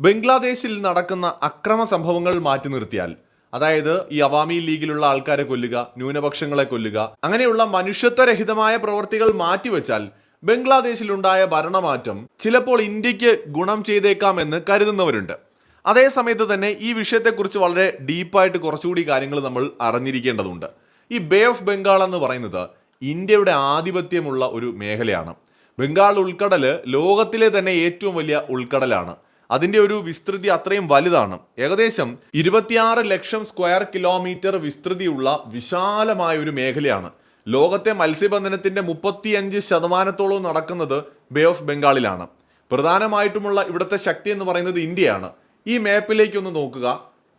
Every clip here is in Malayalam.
ബംഗ്ലാദേശിൽ നടക്കുന്ന അക്രമ സംഭവങ്ങൾ മാറ്റി നിർത്തിയാൽ അതായത് ഈ അവാമി ലീഗിലുള്ള ആൾക്കാരെ കൊല്ലുക ന്യൂനപക്ഷങ്ങളെ കൊല്ലുക അങ്ങനെയുള്ള മനുഷ്യത്വരഹിതമായ പ്രവർത്തികൾ മാറ്റിവെച്ചാൽ ബംഗ്ലാദേശിലുണ്ടായ ഭരണമാറ്റം ചിലപ്പോൾ ഇന്ത്യയ്ക്ക് ഗുണം ചെയ്തേക്കാമെന്ന് കരുതുന്നവരുണ്ട്. അതേസമയത്ത് തന്നെ ഈ വിഷയത്തെക്കുറിച്ച് വളരെ ഡീപ്പായിട്ട് കുറച്ചുകൂടി കാര്യങ്ങൾ നമ്മൾ അറിഞ്ഞിരിക്കേണ്ടതുണ്ട്. ഈ ബേ ഓഫ് ബംഗാൾ എന്ന് പറയുന്നത് ഇന്ത്യയുടെ ആധിപത്യമുള്ള ഒരു മേഖലയാണ്. ബംഗാൾ ഉൾക്കടൽ ലോകത്തിലെ തന്നെ ഏറ്റവും വലിയ ഉൾക്കടലാണ്. അതിന്റെ ഒരു വിസ്തൃതി അത്രയും വലുതാണ്. ഏകദേശം ഇരുപത്തിയാറ് ലക്ഷം സ്ക്വയർ കിലോമീറ്റർ വിസ്തൃതിയുള്ള വിശാലമായ ഒരു മേഖലയാണ്. ലോകത്തെ മത്സ്യബന്ധനത്തിന്റെ മുപ്പത്തിയഞ്ച് ശതമാനത്തോളം നടക്കുന്നത് ബേ ഓഫ് ബംഗാളിലാണ്. പ്രധാനമായിട്ടുമുള്ള ഇവിടുത്തെ ശക്തി എന്ന് പറയുന്നത് ഇന്ത്യയാണ്. ഈ മാപ്പിലേക്ക് ഒന്ന് നോക്കുക.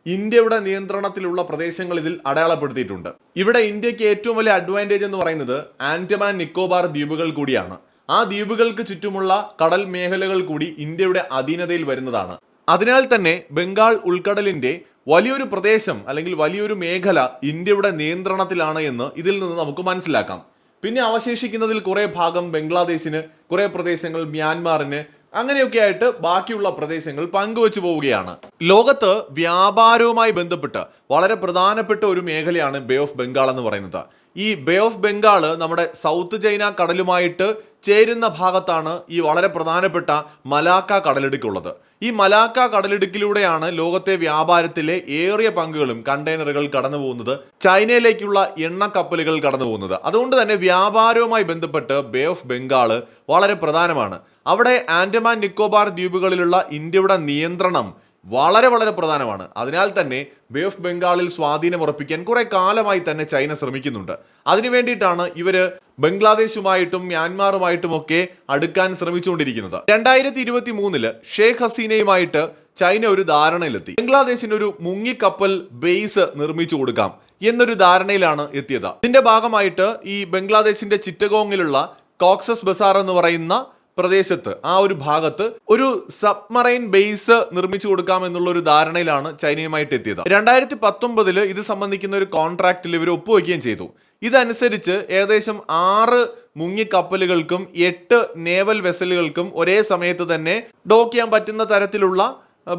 ഇന്ത്യയുടെ നിയന്ത്രണത്തിലുള്ള പ്രദേശങ്ങൾ ഇതിൽ അടയാളപ്പെടുത്തിയിട്ടുണ്ട്. ഇവിടെ ഇന്ത്യയ്ക്ക് ഏറ്റവും വലിയ അഡ്വാന്റേജ് എന്ന് പറയുന്നത് ആൻഡമാൻ നിക്കോബാർ ദ്വീപുകൾ കൂടിയാണ്. ആ ദ്വീപുകൾക്ക് ചുറ്റുമുള്ള കടൽ മേഖലകൾ കൂടി ഇന്ത്യയുടെ അധീനതയിൽ വരുന്നതാണ്. അതിനാൽ തന്നെ ബംഗാൾ ഉൾക്കടലിന്റെ വലിയൊരു പ്രദേശം അല്ലെങ്കിൽ വലിയൊരു മേഖല ഇന്ത്യയുടെ നിയന്ത്രണത്തിലാണ് എന്ന് ഇതിൽ നിന്ന് നമുക്ക് മനസ്സിലാക്കാം. പിന്നെ അവശേഷിക്കുന്നതിൽ കുറെ ഭാഗം ബംഗ്ലാദേശിന് കുറെ പ്രദേശങ്ങൾ മ്യാൻമാറിന് അങ്ങനെയൊക്കെ ആയിട്ട് ബാക്കിയുള്ള പ്രദേശങ്ങൾ പങ്കുവച്ചു പോവുകയാണ്. ലോകത്ത് വ്യാപാരവുമായി ബന്ധപ്പെട്ട് വളരെ പ്രധാനപ്പെട്ട ഒരു മേഖലയാണ് ബേ ഓഫ് ബംഗാൾ എന്ന് പറയുന്നത്. ഈ ബേ ഓഫ് ബംഗാൾ നമ്മുടെ സൗത്ത് ചൈന കടലുമായിട്ട് ചേരുന്ന ഭാഗത്താണ് ഈ വളരെ പ്രധാനപ്പെട്ട മലാക്ക കടലിടുക്കുള്ളത് ഈ മലാക്ക കടലിടുക്കിലൂടെയാണ് ലോകത്തെ വ്യാപാരത്തിലെ ഏറിയ പങ്കുകളും കണ്ടെയ്നറുകൾ കടന്നു പോകുന്നത്. ചൈനയിലേക്കുള്ള എണ്ണ കപ്പലുകൾ കടന്നു പോകുന്നത്. അതുകൊണ്ട് തന്നെ വ്യാപാരവുമായി ബന്ധപ്പെട്ട് ബേ ഓഫ് ബംഗാൾ വളരെ പ്രധാനമാണ്. അവിടെ ആൻഡമാൻ നിക്കോബാർ ദ്വീപുകളിലുള്ള ഇന്ത്യയുടെ നിയന്ത്രണം വളരെ വളരെ പ്രധാനമാണ്. അതിനാൽ തന്നെ ബേ ഓഫ് ബംഗാളിൽ സ്വാധീനം ഉറപ്പിക്കാൻ കുറെ കാലമായി തന്നെ ചൈന ശ്രമിക്കുന്നുണ്ട്. അതിനു വേണ്ടിയിട്ടാണ് ഇവർ ബംഗ്ലാദേശുമായിട്ടും മ്യാൻമാറുമായിട്ടും ഒക്കെ അടുക്കാൻ ശ്രമിച്ചുകൊണ്ടിരിക്കുന്നത്. രണ്ടായിരത്തി ഇരുപത്തി മൂന്നിൽ ഷേഖ് ഹസീനയുമായിട്ട് ചൈന ഒരു ധാരണയിലെത്തി. ബംഗ്ലാദേശിന് ഒരു മുങ്ങിക്കപ്പൽ ബേസ് നിർമ്മിച്ചു കൊടുക്കാം എന്നൊരു ധാരണയിലാണ് എത്തിയത്. ഇതിന്റെ ഭാഗമായിട്ട് ഈ ബംഗ്ലാദേശിന്റെ ചിറ്റഗോങ്ങിലുള്ള കോക്സസ് ബസാർ എന്ന് പറയുന്ന പ്രദേശത്ത് ആ ഒരു ഭാഗത്ത് ഒരു സബ്മറൈൻ ബേസ് നിർമ്മിച്ചു കൊടുക്കാം എന്നുള്ള ഒരു ധാരണയിലാണ് ചൈനയുമായിട്ട് എത്തിയത്. രണ്ടായിരത്തി പത്തൊമ്പതിൽ ഇത് സംബന്ധിക്കുന്ന ഒരു കോൺട്രാക്റ്റിൽ ഇവർ ഒപ്പുവയ്ക്കുകയും ചെയ്തു. ഇതനുസരിച്ച് ഏകദേശം ആറ് മുങ്ങിക്കപ്പലുകൾക്കും എട്ട് നേവൽ വെസലുകൾക്കും ഒരേ സമയത്ത് തന്നെ ഡോക്ക് ചെയ്യാൻ പറ്റുന്ന തരത്തിലുള്ള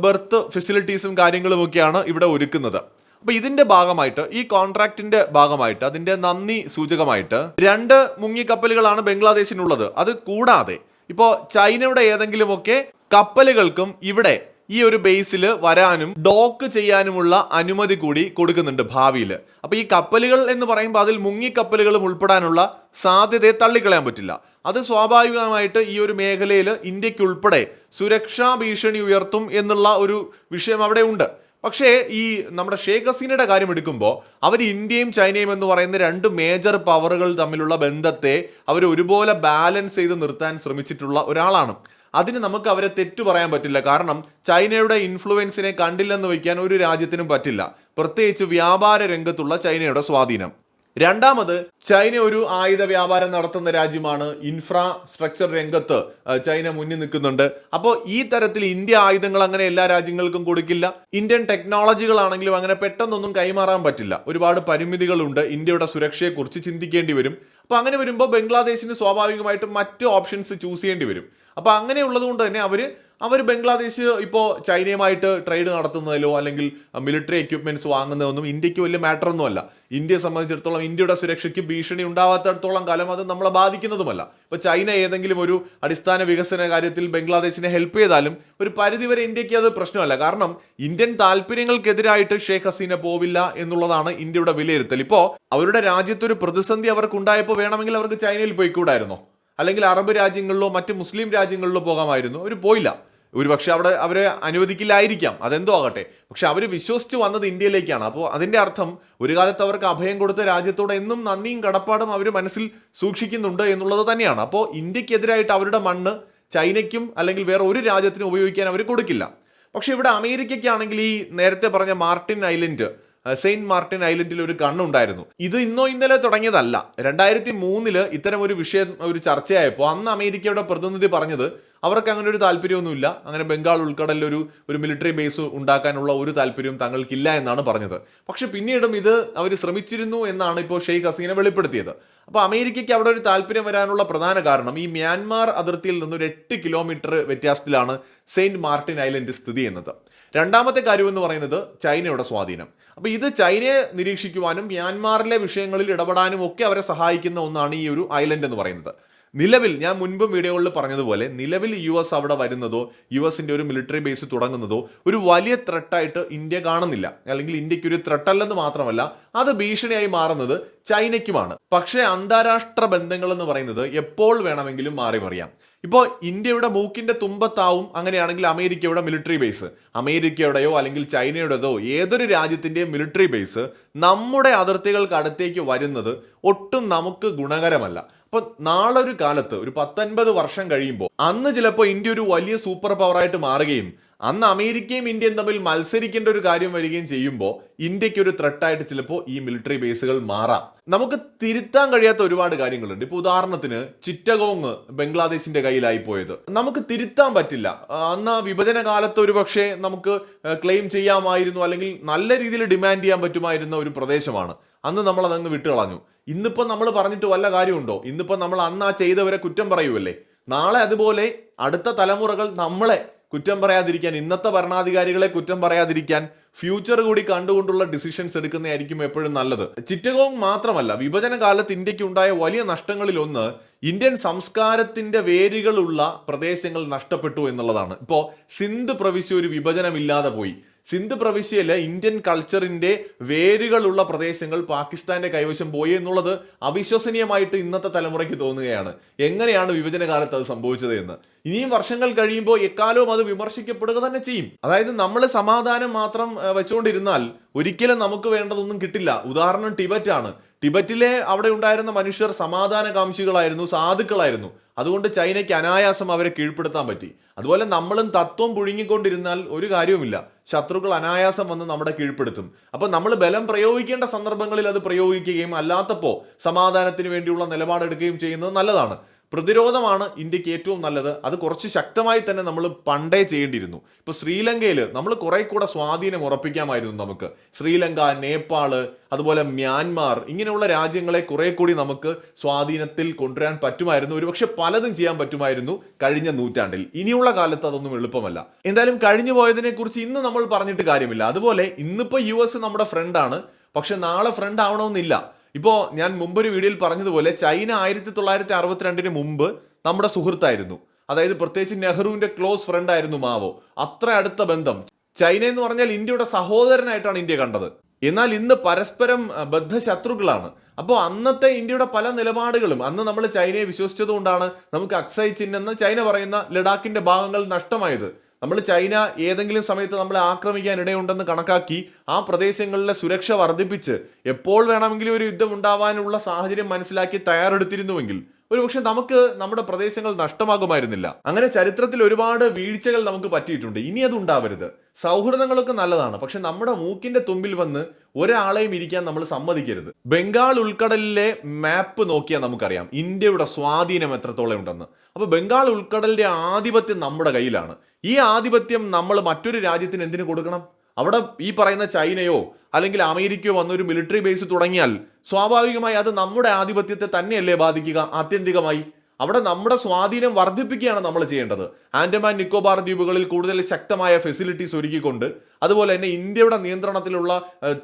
ബെർത്ത് ഫെസിലിറ്റീസും കാര്യങ്ങളും ഒക്കെയാണ് ഇവിടെ ഒരുക്കുന്നത്. അപ്പൊ ഇതിന്റെ ഭാഗമായിട്ട് ഈ കോൺട്രാക്ടിന്റെ ഭാഗമായിട്ട് അതിന്റെ നന്ദി സൂചകമായിട്ട് രണ്ട് മുങ്ങിക്കപ്പലുകളാണ് ബംഗ്ലാദേശിനുള്ളത്. അത് കൂടാതെ ഇപ്പോൾ ചൈനയുടെ ഏതെങ്കിലുമൊക്കെ കപ്പലുകൾക്കും ഇവിടെ ഈ ഒരു ബേസിൽ വരാനും ഡോക്ക് ചെയ്യാനുമുള്ള അനുമതി കൂടി കൊടുക്കുന്നുണ്ട് ഭാവിയിൽ. അപ്പോൾ ഈ കപ്പലുകൾ എന്ന് പറയുമ്പോൾ അതിൽ മുങ്ങി മുങ്ങിക്കപ്പലുകളും ഉൾപ്പെടാനുള്ള സാധ്യതയെ തള്ളിക്കളയാൻ പറ്റില്ല. അത് സ്വാഭാവികമായിട്ട് ഈ ഒരു മേഖലയിൽ ഇന്ത്യയ്ക്ക് ഉൾപ്പെടെ സുരക്ഷാ ഭീഷണി ഉയർത്തും എന്നുള്ള ഒരു വിഷയം അവിടെ ഉണ്ട്. പക്ഷേ ഈ നമ്മുടെ ഷേഖ് ഹസീനയുടെ കാര്യം എടുക്കുമ്പോൾ അവർ ഇന്ത്യയും ചൈനയും എന്ന് പറയുന്ന രണ്ട് മേജർ പവറുകൾ തമ്മിലുള്ള ബന്ധത്തെ അവർ ഒരുപോലെ ബാലൻസ് ചെയ്ത് നിർത്താൻ ശ്രമിച്ചിട്ടുള്ള ഒരാളാണ്. അതിന് നമുക്ക് അവരെ തെറ്റു പറയാൻ പറ്റില്ല. കാരണം ചൈനയുടെ ഇൻഫ്ലുവൻസിനെ കണ്ടില്ലെന്ന് വയ്ക്കാൻ ഒരു രാജ്യത്തിനും പറ്റില്ല. പ്രത്യേകിച്ച് വ്യാപാര രംഗത്തുള്ള ചൈനയുടെ സ്വാധീനം. രണ്ടാമത് ചൈന ഒരു ആയുധ വ്യാപാരം നടത്തുന്ന രാജ്യമാണ് ഇൻഫ്രാസ്ട്രക്ചർ രംഗത്ത് ചൈന മുന്നിൽ നിൽക്കുന്നുണ്ട്. അപ്പോൾ ഈ തരത്തിൽ ഇന്ത്യ ആയുധങ്ങൾ അങ്ങനെ എല്ലാ രാജ്യങ്ങൾക്കും കൊടുക്കില്ല. ഇന്ത്യൻ ടെക്നോളജികളാണെങ്കിലും അങ്ങനെ പെട്ടെന്നൊന്നും കൈമാറാൻ പറ്റില്ല. ഒരുപാട് പരിമിതികളുണ്ട് ഇന്ത്യയുടെ സുരക്ഷയെക്കുറിച്ച് ചിന്തിക്കേണ്ടി വരും. അപ്പോൾ അങ്ങനെ വരുമ്പോൾ ബംഗ്ലാദേശിന് സ്വാഭാവികമായിട്ടും മറ്റ് ഓപ്ഷൻസ് ചൂസ് ചെയ്യേണ്ടി വരും. അപ്പോൾ അങ്ങനെ ഉള്ളതുകൊണ്ട് തന്നെ അവർ അവർ ബംഗ്ലാദേശ് ഇപ്പോൾ ചൈനയുമായിട്ട് ട്രേഡ് നടത്തുന്നതിലോ അല്ലെങ്കിൽ മിലിറ്ററി എക്യുപ്മെന്റ്സ് വാങ്ങുന്നതൊന്നും ഇന്ത്യയ്ക്ക് വലിയ മാറ്റർ ഒന്നുമല്ല ഇന്ത്യയെ സംബന്ധിച്ചിടത്തോളം ഇന്ത്യയുടെ സുരക്ഷയ്ക്ക് ഭീഷണി ഉണ്ടാവാത്തടത്തോളം കാലം അത് നമ്മളെ ബാധിക്കുന്നതുമല്ല. ഇപ്പോൾ ചൈന ഏതെങ്കിലും ഒരു അടിസ്ഥാന വികസന കാര്യത്തിൽ ബംഗ്ലാദേശിനെ ഹെൽപ്പ് ചെയ്താലും ഒരു പരിധിവരെ ഇന്ത്യയ്ക്ക് അത് പ്രശ്നമല്ല. കാരണം ഇന്ത്യൻ താല്പര്യങ്ങൾക്കെതിരായിട്ട് ഷേഖ് ഹസീന പോവില്ല എന്നുള്ളതാണ് ഇന്ത്യയുടെ വിലയിരുത്തൽ. ഇപ്പോൾ അവരുടെ രാജ്യത്തൊരു പ്രതിസന്ധി അവർക്ക് ഉണ്ടായപ്പോൾ വേണമെങ്കിൽ അവർക്ക് ചൈനയിൽ പോയിക്കൂടായിരുന്നോ? അല്ലെങ്കിൽ അറബ് രാജ്യങ്ങളിലോ മറ്റ് മുസ്ലിം രാജ്യങ്ങളിലോ പോകാമായിരുന്നു. അവർ പോയില്ല. ഒരു പക്ഷെ അവിടെ അവരെ അനുവദിക്കില്ലായിരിക്കാം. അതെന്തോ ആകട്ടെ. പക്ഷെ അവർ വിശ്വസിച്ച് വന്നത് ഇന്ത്യയിലേക്കാണ്. അപ്പോൾ അതിന്റെ അർത്ഥം ഒരു കാലത്ത് അവർക്ക് അഭയം കൊടുത്ത രാജ്യത്തോട് എന്നും നന്ദിയും കടപ്പാടും അവർ മനസ്സിൽ സൂക്ഷിക്കുന്നുണ്ട് എന്നുള്ളത് തന്നെയാണ്. അപ്പോൾ ഇന്ത്യക്കെതിരായിട്ട് അവരുടെ മണ്ണ് ചൈനയ്ക്കും അല്ലെങ്കിൽ വേറെ ഒരു രാജ്യത്തിനും ഉപയോഗിക്കാൻ അവർ കൊടുക്കില്ല. പക്ഷേ ഇവിടെ അമേരിക്കയ്ക്കാണെങ്കിൽ ഈ നേരത്തെ പറഞ്ഞ മാർട്ടിൻ ഐലൻഡ് സെയിന്റ് മാർട്ടിൻ ഐലൻഡിൽ ഒരു കണ്ണുണ്ടായിരുന്നു ഇത് ഇന്നോ ഇന്നലെ തുടങ്ങിയതല്ല. രണ്ടായിരത്തി മൂന്നിൽ ഇത്തരം ഒരു വിഷയം ഒരു ചർച്ചയായപ്പോൾ അന്ന് അമേരിക്കയുടെ പ്രതിനിധി പറഞ്ഞത് അവർക്ക് അങ്ങനെ ഒരു താല്പര്യമൊന്നുമില്ല. അങ്ങനെ ബംഗാൾ ഉൾക്കടലിൽ ഒരു ഒരു മിലിറ്ററി ബേസ് ഉണ്ടാക്കാനുള്ള ഒരു താല്പര്യവും തങ്ങൾക്കില്ല എന്നാണ് പറഞ്ഞത്. പക്ഷെ പിന്നീടും ഇത് അവർ ശ്രമിച്ചിരുന്നു എന്നാണ് ഇപ്പോൾ ഷെയ്ഖ് ഹസീന വെളിപ്പെടുത്തിയത്. അപ്പോൾ അമേരിക്കയ്ക്ക് അവിടെ ഒരു താല്പര്യം വരാനുള്ള പ്രധാന കാരണം ഈ മ്യാൻമാർ അതിർത്തിയിൽ നിന്ന് ഒരു എട്ട് കിലോമീറ്റർ വ്യത്യാസത്തിലാണ് സെയിന്റ് മാർട്ടിൻ ഐലൻഡ് സ്ഥിതി ചെയ്യുന്നത്. രണ്ടാമത്തെ കാര്യം എന്ന് പറയുന്നത് ചൈനയുടെ സ്വാധീനം. അപ്പോൾ ഇത് ചൈനയെ നിരീക്ഷിക്കുവാനും മ്യാൻമാറിലെ വിഷയങ്ങളിൽ ഇടപെടാനും ഒക്കെ അവരെ സഹായിക്കുന്ന ഒന്നാണ് ഈ ഒരു ഐലൻഡ് എന്ന് പറയുന്നത്. നിലവിൽ ഞാൻ മുൻപും വീഡിയോകളിൽ പറഞ്ഞതുപോലെ നിലവിൽ യു എസ് അവിടെ വരുന്നതോ യു എസിന്റെ ഒരു മിലിറ്ററി ബേസ് തുടങ്ങുന്നതോ ഒരു വലിയ ത്രെട്ടായിട്ട് ഇന്ത്യ കാണുന്നില്ല. അല്ലെങ്കിൽ ഇന്ത്യയ്ക്ക് ഒരു ത്രെട്ടല്ലെന്ന് മാത്രമല്ല അത് ഭീഷണിയായി മാറുന്നത് ചൈനയ്ക്കുമാണ്. പക്ഷേ അന്താരാഷ്ട്ര ബന്ധങ്ങൾ എന്ന് പറയുന്നത് എപ്പോൾ വേണമെങ്കിലും മാറി മറിയാം. ഇപ്പോൾ ഇന്ത്യയുടെ മൂക്കിന്റെ തുമ്പത്താവും അങ്ങനെയാണെങ്കിൽ അമേരിക്കയുടെ മിലിറ്ററി ബേസ് അമേരിക്കയുടെയോ അല്ലെങ്കിൽ ചൈനയുടേതോ ഏതൊരു രാജ്യത്തിന്റെയും മിലിറ്ററി ബേസ് നമ്മുടെ അതിർത്തികൾക്ക് അടുത്തേക്ക് വരുന്നത് ഒട്ടും നമുക്ക് ഗുണകരമല്ല. അപ്പൊ നാളെ ഒരു കാലത്ത് ഒരു പത്തൊൻപത് വർഷം കഴിയുമ്പോൾ അന്ന് ചിലപ്പോൾ ഇന്ത്യ ഒരു വലിയ സൂപ്പർ പവറായിട്ട് മാറുകയും അന്ന് അമേരിക്കയും ഇന്ത്യയും തമ്മിൽ മത്സരിക്കേണ്ട ഒരു കാര്യം വരികയും ചെയ്യുമ്പോൾ ഇന്ത്യയ്ക്ക് ഒരു ത്രെട്ടായിട്ട് ചിലപ്പോൾ ഈ മിലിറ്ററി ബേസുകൾ മാറാം. നമുക്ക് തിരുത്താൻ കഴിയാത്ത ഒരുപാട് കാര്യങ്ങളുണ്ട്. ഇപ്പൊ ഉദാഹരണത്തിന് ചിറ്റഗോങ് ബംഗ്ലാദേശിന്റെ കയ്യിലായി പോയത്. നമുക്ക് തിരുത്താൻ പറ്റില്ല. അന്ന് ആ വിഭജന കാലത്ത് ഒരു പക്ഷേ നമുക്ക് ക്ലെയിം ചെയ്യാമായിരുന്നു അല്ലെങ്കിൽ നല്ല രീതിയിൽ ഡിമാൻഡ് ചെയ്യാൻ പറ്റുമായിരുന്ന ഒരു പ്രദേശമാണ്. അന്ന് നമ്മൾ അതങ്ങ് വിട്ടുകളഞ്ഞു. ഇന്നിപ്പോ നമ്മൾ പറഞ്ഞിട്ട് വല്ല കാര്യമുണ്ടോ? ഇന്നിപ്പോൾ നമ്മൾ അന്ന് ആ ചെയ്തവരെ കുറ്റം പറയുമല്ലേ നാളെ അതുപോലെ അടുത്ത തലമുറകൾ നമ്മളെ കുറ്റം പറയാതിരിക്കാൻ ഇന്നത്തെ ഭരണാധികാരികളെ കുറ്റം പറയാതിരിക്കാൻ ഫ്യൂച്ചർ കൂടി കണ്ടുകൊണ്ടുള്ള ഡിസിഷൻസ് എടുക്കുന്നതായിരിക്കും എപ്പോഴും നല്ലത്. ചിറ്റഗോങ് മാത്രമല്ല വിഭജന കാലത്ത് ഇന്ത്യയ്ക്ക് ഉണ്ടായ വലിയ നഷ്ടങ്ങളിൽ ഒന്ന് ഇന്ത്യൻ സംസ്കാരത്തിന്റെ വേരുകളുള്ള പ്രദേശങ്ങൾ നഷ്ടപ്പെട്ടു എന്നുള്ളതാണ്. ഇപ്പോൾ സിന്ധ് പ്രവിശ്യ ഒരു വിഭജനമില്ലാതെ പോയി. സിന്ധ് പ്രവിശ്യയിലെ ഇന്ത്യൻ കൾച്ചറിന്റെ വേരുകളുള്ള പ്രദേശങ്ങൾ പാകിസ്ഥാന്റെ കൈവശം പോയി എന്നുള്ളത് അവിശ്വസനീയമായിട്ട് ഇന്നത്തെ തലമുറയ്ക്ക് തോന്നുകയാണ്. എങ്ങനെയാണ് വിഭജന കാലത്ത് അത് സംഭവിച്ചത് എന്ന്? ഇനിയും വർഷങ്ങൾ കഴിയുമ്പോൾ എക്കാലവും അത് വിമർശിക്കപ്പെടുക തന്നെ ചെയ്യും. അതായത് നമ്മൾ സമാധാനം മാത്രം വെച്ചുകൊണ്ടിരുന്നാൽ ഒരിക്കലും നമുക്ക് വേണ്ടതൊന്നും കിട്ടില്ല. ഉദാഹരണം ടിബറ്റ് ആണ് ടിബറ്റിലെ അവിടെ ഉണ്ടായിരുന്ന മനുഷ്യർ സമാധാനകാംക്ഷികളായിരുന്നു സാധുക്കളായിരുന്നു. അതുകൊണ്ട് ചൈനയ്ക്ക് അനായാസം അവരെ കീഴ്പ്പെടുത്താൻ പറ്റി. അതുപോലെ നമ്മളും തത്വം പുഴുങ്ങിക്കൊണ്ടിരുന്നാൽ ഒരു കാര്യവുമില്ല. ശത്രുക്കൾ അനായാസം വന്ന് നമ്മുടെ കീഴ്പ്പെടുത്തും. അപ്പൊ നമ്മൾ ബലം പ്രയോഗിക്കേണ്ട സന്ദർഭങ്ങളിൽ അത് പ്രയോഗിക്കുകയും അല്ലാത്തപ്പോൾ സമാധാനത്തിന് വേണ്ടിയുള്ള നിലപാടെടുക്കുകയും ചെയ്യുന്നത് നല്ലതാണ്. പ്രതിരോധമാണ് ഇന്ത്യയ്ക്ക് ഏറ്റവും നല്ലത്. അത് കുറച്ച് ശക്തമായി തന്നെ നമ്മൾ പണ്ടേ ചെയ്യേണ്ടിയിരുന്നു. ഇപ്പൊ ശ്രീലങ്കയിൽ നമ്മൾ കുറെ കൂടെ സ്വാധീനം ഉറപ്പിക്കാമായിരുന്നു നമുക്ക്. ശ്രീലങ്ക നേപ്പാൾ അതുപോലെ മ്യാൻമാർ ഇങ്ങനെയുള്ള രാജ്യങ്ങളെ കുറെ കൂടി നമുക്ക് സ്വാധീനത്തിൽ കൊണ്ടുവരാൻ പറ്റുമായിരുന്നു. ഒരുപക്ഷെ പലതും ചെയ്യാൻ പറ്റുമായിരുന്നു കഴിഞ്ഞ നൂറ്റാണ്ടിൽ. ഇനിയുള്ള കാലത്ത് അതൊന്നും എളുപ്പമല്ല. എന്തായാലും കഴിഞ്ഞു പോയതിനെ കുറിച്ച് ഇന്ന് നമ്മൾ പറഞ്ഞിട്ട് കാര്യമില്ല. അതുപോലെ ഇന്നിപ്പോ യു എസ് നമ്മുടെ ഫ്രണ്ടാണ് പക്ഷെ നാളെ ഫ്രണ്ട് ആവണമെന്നില്ല. ഇപ്പോൾ ഞാൻ മുമ്പൊരു വീഡിയോയിൽ പറഞ്ഞതുപോലെ ചൈന ആയിരത്തി തൊള്ളായിരത്തി അറുപത്തിരണ്ടിന് മുമ്പ് നമ്മുടെ സുഹൃത്തായിരുന്നു. അതായത് പ്രത്യേകിച്ച് നെഹ്റുവിന്റെ ക്ലോസ് ഫ്രണ്ട് ആയിരുന്നു മാവോ. അത്ര അടുത്ത ബന്ധം. ചൈന എന്ന് പറഞ്ഞാൽ ഇന്ത്യയുടെ സഹോദരനായിട്ടാണ് ഇന്ത്യ കണ്ടത്. എന്നാൽ ഇന്ന് പരസ്പരം ബദ്ധ ശത്രുക്കളാണ് അപ്പോൾ അന്നത്തെ ഇന്ത്യയുടെ പല നിലപാടുകളും അന്ന് നമ്മൾ ചൈനയെ വിശ്വസിച്ചതുകൊണ്ടാണ് നമുക്ക് അക്സൈ ചിൻ എന്ന് ചൈന പറയുന്ന ലഡാക്കിന്റെ ഭാഗങ്ങൾ നഷ്ടമായത്. നമ്മൾ ചൈന ഏതെങ്കിലും സമയത്ത് നമ്മളെ ആക്രമിക്കാൻ ഇടയുണ്ടെന്ന് കണക്കാക്കി ആ പ്രദേശങ്ങളിലെ സുരക്ഷ വർദ്ധിപ്പിച്ച് എപ്പോൾ വേണമെങ്കിലും ഒരു യുദ്ധം ഉണ്ടാവാനുള്ള സാഹചര്യം മനസ്സിലാക്കി തയ്യാറെടുത്തിരുന്നുവെങ്കിൽ ഒരുപക്ഷെ നമുക്ക് നമ്മുടെ പ്രദേശങ്ങൾ നഷ്ടമാകുമായിരുന്നില്ല. അങ്ങനെ ചരിത്രത്തിൽ ഒരുപാട് വീഴ്ചകൾ നമുക്ക് പറ്റിയിട്ടുണ്ട്. ഇനി അത് ഉണ്ടാവരുത്. സൗഹൃദങ്ങളൊക്കെ നല്ലതാണ്. പക്ഷെ നമ്മുടെ മൂക്കിന്റെ തുമ്പിൽ വന്ന് ഒരാളെയും ഇരിക്കാൻ നമ്മൾ സമ്മതിക്കരുത്. ബംഗാൾ ഉൾക്കടലിലെ മാപ്പ് നോക്കിയാൽ നമുക്കറിയാം. ഇന്ത്യയുടെ സ്വാധീനം എത്രത്തോളം ഉണ്ടെന്ന്. അപ്പൊ ബംഗാൾ ഉൾക്കടലിന്റെ ആധിപത്യം നമ്മുടെ കയ്യിലാണ്. ഈ ആധിപത്യം നമ്മൾ മറ്റൊരു രാജ്യത്തിന് എന്തിനു കൊടുക്കണം? അവിടെ ഈ പറയുന്ന ചൈനയോ അല്ലെങ്കിൽ അമേരിക്കയോ വന്നൊരു മിലിറ്ററി ബേസ് തുടങ്ങിയാൽ സ്വാഭാവികമായി അത് നമ്മുടെ ആധിപത്യത്തെ തന്നെയല്ലേ ബാധിക്കുക? ആത്യന്തികമായി അവിടെ നമ്മുടെ സ്വാധീനം വർദ്ധിപ്പിക്കുകയാണ് നമ്മൾ ചെയ്യേണ്ടത്. ആൻഡമാൻ നിക്കോബാർ ദ്വീപുകളിൽ കൂടുതൽ ശക്തമായ ഫെസിലിറ്റീസ് ഒരുക്കിക്കൊണ്ട് അതുപോലെ തന്നെ ഇന്ത്യയുടെ നിയന്ത്രണത്തിലുള്ള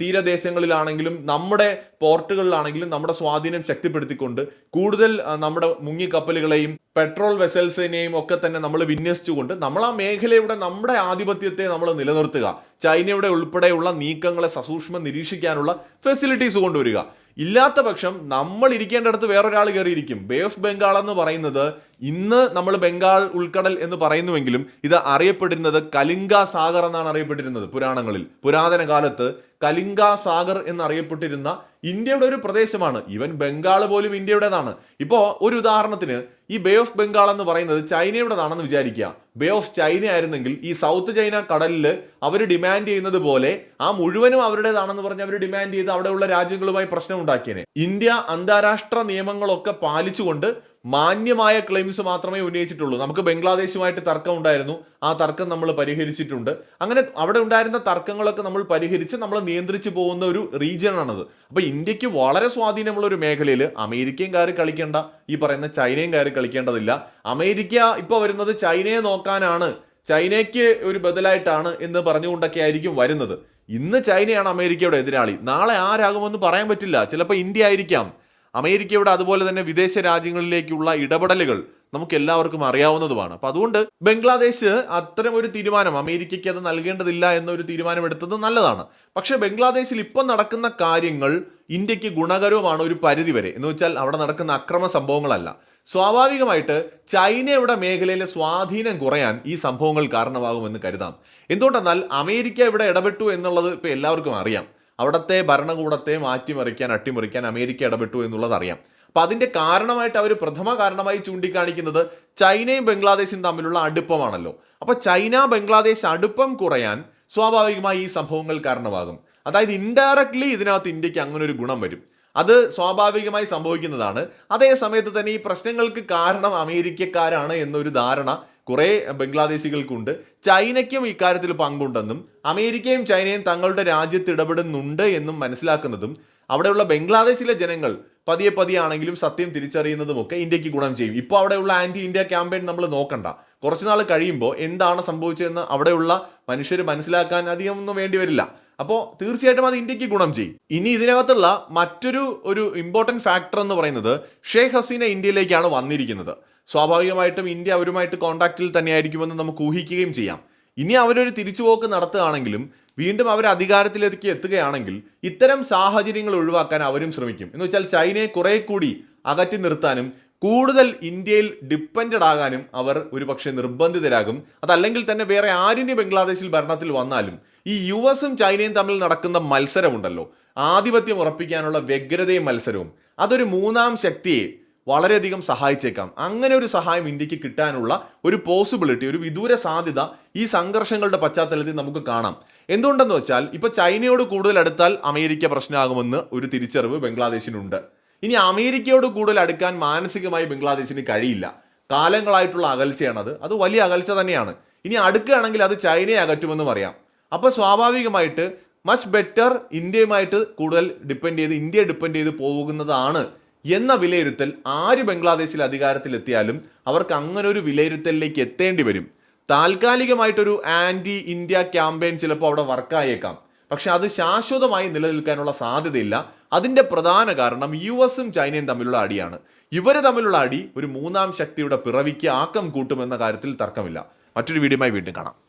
തീരദേശങ്ങളിലാണെങ്കിലും നമ്മുടെ പോർട്ടുകളിലാണെങ്കിലും നമ്മുടെ സ്വാധീനം ശക്തിപ്പെടുത്തിക്കൊണ്ട് കൂടുതൽ നമ്മുടെ മുങ്ങിക്കപ്പലുകളെയും പെട്രോൾ വെസൽസിനെയും ഒക്കെ തന്നെ നമ്മൾ വിന്യസിച്ചുകൊണ്ട് നമ്മൾ ആ മേഖലയുടെ നമ്മുടെ ആധിപത്യത്തെ നമ്മൾ നിലനിർത്തുക. ചൈനയുടെ ഉൾപ്പെടെയുള്ള നീക്കങ്ങളെ സസൂക്ഷ്മം നിരീക്ഷിക്കാനുള്ള ഫെസിലിറ്റീസ് കൊണ്ടുവരിക. ഇല്ലാത്ത പക്ഷം നമ്മൾ ഇരിക്കേണ്ടടുത്ത് വേറൊരാൾ കയറിയിരിക്കും. ബേ ഓഫ് ബംഗാൾ എന്ന് പറയുന്നത് ഇന്ന് നമ്മൾ ബംഗാൾ ഉൾക്കടൽ എന്ന് പറയുന്നുവെങ്കിലും ഇത് അറിയപ്പെട്ടിരുന്നത് കലിംഗ സാഗർ എന്നാണ് അറിയപ്പെട്ടിരുന്നത് പുരാണങ്ങളിൽ. പുരാതന കാലത്ത് കലിംഗ സാഗർ എന്നറിയപ്പെട്ടിരുന്ന ഇന്ത്യയുടെ ഒരു പ്രദേശമാണ്. ഇവൻ ബംഗാൾ പോലും ഇന്ത്യയുടേതാണ്. ഇപ്പോൾ ഒരു ഉദാഹരണത്തിന് ഈ ബേ ഓഫ് ബംഗാൾ എന്ന് പറയുന്നത് ചൈനയുടേതാണെന്ന് വിചാരിക്കുക. ബേ ഓഫ് ചൈന ആയിരുന്നെങ്കിൽ ഈ സൗത്ത് ചൈന കടലിൽ അവർ ഡിമാൻഡ് ചെയ്യുന്നത് പോലെ ആ മുഴുവനും അവരുടേതാണെന്ന് പറഞ്ഞ് അവർ ഡിമാൻഡ് ചെയ്ത് അവിടെയുള്ള രാജ്യങ്ങളുമായി പ്രശ്നം ഉണ്ടാക്കിയേനെ. ഇന്ത്യ അന്താരാഷ്ട്ര നിയമങ്ങളൊക്കെ പാലിച്ചുകൊണ്ട് മാന്യമായ ക്ലെയിംസ് മാത്രമേ ഉന്നയിച്ചിട്ടുള്ളൂ. നമുക്ക് ബംഗ്ലാദേശുമായിട്ട് തർക്കം ഉണ്ടായിരുന്നു. ആ തർക്കം നമ്മൾ പരിഹരിച്ചിട്ടുണ്ട്. അങ്ങനെ അവിടെ ഉണ്ടായിരുന്ന തർക്കങ്ങളൊക്കെ നമ്മൾ പരിഹരിച്ച് നമ്മൾ നിയന്ത്രിച്ചു പോകുന്ന ഒരു റീജിയൻ ആണത്. അപ്പൊ ഇന്ത്യയ്ക്ക് വളരെ സ്വാധീനമുള്ള ഒരു മേഖലയിൽ അമേരിക്കയും കയറി കളിക്കേണ്ട ഈ പറയുന്ന ചൈനയും കയറി കളിക്കേണ്ടതില്ല. അമേരിക്ക ഇപ്പോൾ വരുന്നത് ചൈനയെ നോക്കാനാണ്. ചൈനയ്ക്ക് ഒരു ബദലായിട്ടാണ് എന്ന് പറഞ്ഞുകൊണ്ടൊക്കെ ആയിരിക്കും വരുന്നത്. ഇന്ന് ചൈനയാണ് അമേരിക്കയുടെ എതിരാളി. നാളെ ആരാകുമെന്ന് പറയാൻ പറ്റില്ല. ചിലപ്പോൾ ഇന്ത്യ ആയിരിക്കാം. അമേരിക്കയുടെ അതുപോലെ തന്നെ വിദേശ രാജ്യങ്ങളിലേക്കുള്ള ഇടപെടലുകൾ നമുക്ക് എല്ലാവർക്കും അറിയാവുന്നതുമാണ്. അപ്പൊ അതുകൊണ്ട് ബംഗ്ലാദേശ് അത്തരം ഒരു തീരുമാനം അമേരിക്കയ്ക്ക് അത് നൽകേണ്ടതില്ല എന്നൊരു തീരുമാനം എടുത്തത് നല്ലതാണ്. പക്ഷേ ബംഗ്ലാദേശിൽ ഇപ്പം നടക്കുന്ന കാര്യങ്ങൾ ഇന്ത്യയ്ക്ക് ഗുണകരവുമാണ് ഒരു പരിധി വരെ എന്ന് വെച്ചാൽ അവിടെ നടക്കുന്ന അക്രമ സംഭവങ്ങളല്ല. സ്വാഭാവികമായിട്ട് ചൈനയുടെ മേഖലയിലെ സ്വാധീനം കുറയാൻ ഈ സംഭവങ്ങൾ കാരണമാകുമെന്ന് കരുതാം. എന്തുകൊണ്ടെന്നാൽ അമേരിക്ക ഇവിടെ ഇടപെട്ടു എന്നുള്ളത് ഇപ്പൊ എല്ലാവർക്കും അറിയാം. അവിടുത്തെ ഭരണകൂടത്തെ മാറ്റിമറിക്കാൻ അട്ടിമറിക്കാൻ അമേരിക്ക ഇടപെട്ടു എന്നുള്ളത് അറിയാം. അപ്പൊ അതിന്റെ കാരണമായിട്ട് അവർ പ്രഥമ കാരണമായി ചൂണ്ടിക്കാണിക്കുന്നത് ചൈനയും ബംഗ്ലാദേശും തമ്മിലുള്ള അടുപ്പമാണല്ലോ. അപ്പോൾ ചൈന ബംഗ്ലാദേശ് അടുപ്പം കുറയാൻ സ്വാഭാവികമായി ഈ സംഭവങ്ങൾ കാരണമാകും. അതായത് ഇൻഡയറക്ട്ലി ഇതിനകത്ത് ഇന്ത്യയ്ക്ക് അങ്ങനെ ഒരു ഗുണം വരും. അത് സ്വാഭാവികമായി സംഭവിക്കുന്നതാണ്. അതേ സമയത്ത് തന്നെ ഈ പ്രശ്നങ്ങൾക്ക് കാരണം അമേരിക്കക്കാരാണ് എന്നൊരു ധാരണ കുറെ ബംഗ്ലാദേശികൾക്കുണ്ട്. ചൈനയ്ക്കും ഇക്കാര്യത്തിൽ പങ്കുണ്ടെന്നും അമേരിക്കയും ചൈനയും തങ്ങളുടെ രാജ്യത്ത് ഇടപെടുന്നുണ്ട് എന്നും മനസ്സിലാക്കുന്നതും അവിടെയുള്ള ബംഗ്ലാദേശിലെ ജനങ്ങൾ പതിയെ പതിയെ ആണെങ്കിലും സത്യം തിരിച്ചറിയുന്നതുമൊക്കെ ഇന്ത്യയ്ക്ക് ഗുണം ചെയ്യും. ഇപ്പോൾ അവിടെയുള്ള ആന്റി ഇന്ത്യ ക്യാമ്പയിൻ നമ്മൾ നോക്കണ്ട. കുറച്ച് നാൾ കഴിയുമ്പോൾ എന്താണ് സംഭവിച്ചതെന്ന് അവിടെയുള്ള മനുഷ്യർ മനസ്സിലാക്കാൻ അധികം ഒന്നും വേണ്ടി വരില്ല. അപ്പോൾ തീർച്ചയായിട്ടും അത് ഇന്ത്യയ്ക്ക് ഗുണം ചെയ്യും. ഇനി ഇതിനകത്തുള്ള മറ്റൊരു ഒരു ഇമ്പോർട്ടന്റ് ഫാക്ടർ എന്ന് പറയുന്നത് ഷെയ്ഖ് ഹസീന ഇന്ത്യയിലേക്കാണ് വന്നിരിക്കുന്നത്. സ്വാഭാവികമായിട്ടും ഇന്ത്യ അവരുമായിട്ട് കോണ്ടാക്റ്റിൽ തന്നെയായിരിക്കുമെന്ന് നമുക്ക് ഊഹിക്കുകയും ചെയ്യാം. ഇനി അവരൊരു തിരിച്ചുപോക്ക് നടത്തുകയാണെങ്കിലും വീണ്ടും അവർ അധികാരത്തിലേക്ക് എത്തുകയാണെങ്കിൽ ഇത്തരം സാഹചര്യങ്ങൾ ഒഴിവാക്കാൻ അവരും ശ്രമിക്കും. എന്ന് വെച്ചാൽ ചൈനയെ കുറെ കൂടി അകറ്റി നിർത്താനും കൂടുതൽ ഇന്ത്യയിൽ ഡിപ്പെൻഡഡ് ആകാനും അവർ ഒരുപക്ഷെ നിർബന്ധിതരാകും. അതല്ലെങ്കിൽ തന്നെ വേറെ ആരിന്റെ ബംഗ്ലാദേശിൽ ഭരണത്തിൽ വന്നാലും ഈ യു എസും ചൈനയും തമ്മിൽ നടക്കുന്ന മത്സരമുണ്ടല്ലോ. ആധിപത്യം ഉറപ്പിക്കാനുള്ള വ്യഗ്രതയും മത്സരവും. അതൊരു മൂന്നാം ശക്തിയെ വളരെയധികം സഹായിച്ചേക്കാം. അങ്ങനെ ഒരു സഹായം ഇന്ത്യയ്ക്ക് കിട്ടാനുള്ള ഒരു പോസിബിലിറ്റി ഒരു വിദൂര സാധ്യത ഈ സംഘർഷങ്ങളുടെ പശ്ചാത്തലത്തിൽ നമുക്ക് കാണാം. എന്തുകൊണ്ടെന്ന് വെച്ചാൽ ഇപ്പൊ ചൈനയോട് കൂടുതൽ അടുത്താൽ അമേരിക്ക പ്രശ്നമാകുമെന്ന് ഒരു തിരിച്ചറിവ് ബംഗ്ലാദേശിനുണ്ട്. ഇനി അമേരിക്കയോട് കൂടുതൽ അടുക്കാൻ മാനസികമായി ബംഗ്ലാദേശിന് കഴിയില്ല. കാലങ്ങളായിട്ടുള്ള അകൽച്ചയാണത് അത്. വലിയ അകൽച്ച തന്നെയാണ്. ഇനി അടുക്കുകയാണെങ്കിൽ അത് ചൈനയെ അകറ്റുമെന്നും അറിയാം. അപ്പോൾ സ്വാഭാവികമായിട്ട് മച്ച് ബെറ്റർ ഇന്ത്യയുമായിട്ട് കൂടുതൽ ഡിപ്പെൻഡ് ചെയ്ത് ഇന്ത്യ ഡിപ്പെൻഡ് ചെയ്ത് പോകുന്നതാണ് എന്ന വിലയിരുത്തൽ ആര് ബംഗ്ലാദേശിൽ അധികാരത്തിലെത്തിയാലും അവർക്ക് അങ്ങനെ ഒരു വിലയിരുത്തലിലേക്ക് എത്തേണ്ടി വരും. താൽക്കാലികമായിട്ടൊരു ആന്റി ഇന്ത്യ ക്യാമ്പയിൻ ചിലപ്പോൾ അവിടെ വർക്കായേക്കാം. പക്ഷെ അത് ശാശ്വതമായി നിലനിൽക്കാനുള്ള സാധ്യതയില്ല. അതിന്റെ പ്രധാന കാരണം യു എസും ചൈനയും തമ്മിലുള്ള അടിയാണ്. ഇവർ തമ്മിലുള്ള അടി ഒരു മൂന്നാം ശക്തിയുടെ പിറവിക്ക് ആക്കം കൂട്ടുമെന്ന കാര്യത്തിൽ തർക്കമില്ല. മറ്റൊരു വീഡിയോയുമായി വീണ്ടും കാണാം.